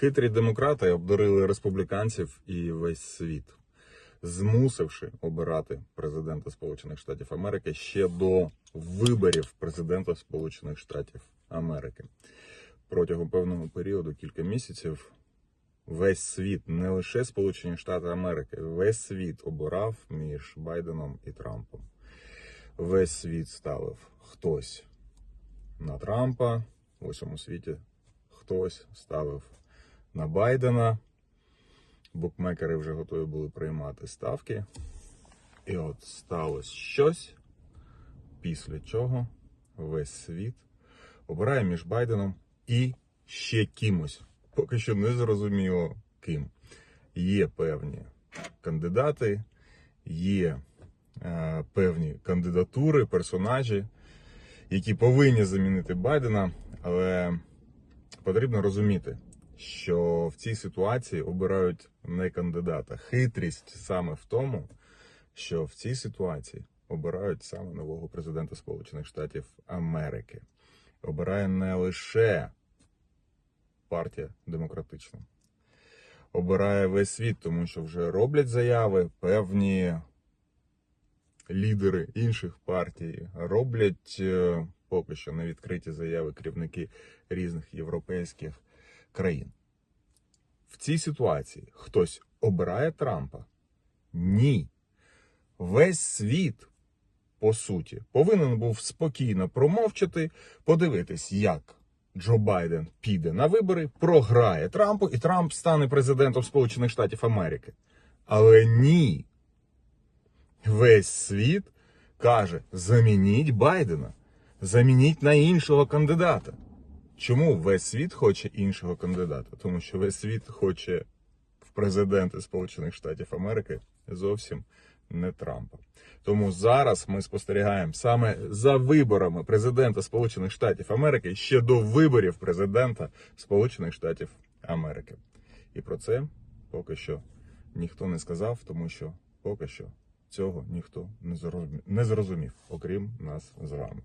Хитрі демократи обдурили республіканців і весь світ, змусивши обирати президента Сполучених Штатів Америки ще до виборів президента Сполучених Штатів Америки. Протягом певного періоду, кілька місяців, весь світ, не лише Сполучені Штати Америки, весь світ обирав між Байденом і Трампом. Весь світ ставив хтось на Трампа, в усьому світі хтось ставив на Байдена. Букмекери вже готові були приймати ставки. І от сталося щось, після чого весь світ обирає між Байденом і ще кимось. Поки що не зрозуміло ким. Є певні кандидати, є е, певні кандидатури, персонажі, які повинні замінити Байдена, але потрібно розуміти, що в цій ситуації обирають не кандидата. Хитрість саме в тому, що в цій ситуації обирають саме нового президента Сполучених Штатів Америки. Обирає не лише партія демократична, обирає весь світ, тому що вже роблять заяви певні лідери інших партій, роблять е, поки що на відкриті заяви керівники різних європейських країн. В цій ситуації хтось обирає Трампа? Ні. Весь світ, по суті, повинен був спокійно промовчати, подивитись, як Джо Байден піде на вибори, програє Трампу, і Трамп стане президентом Сполучених Штатів Америки. Але ні. Весь світ каже: замініть Байдена, замініть на іншого кандидата. Чому весь світ хоче іншого кандидата? Тому що весь світ хоче в президенти Сполучених Штатів Америки зовсім не Трампа. Тому зараз ми спостерігаємо саме за виборами президента Сполучених Штатів Америки ще до виборів президента Сполучених Штатів Америки. І про це поки що ніхто не сказав, тому що поки що цього ніхто не зрозумів, не зрозумів окрім нас з вами.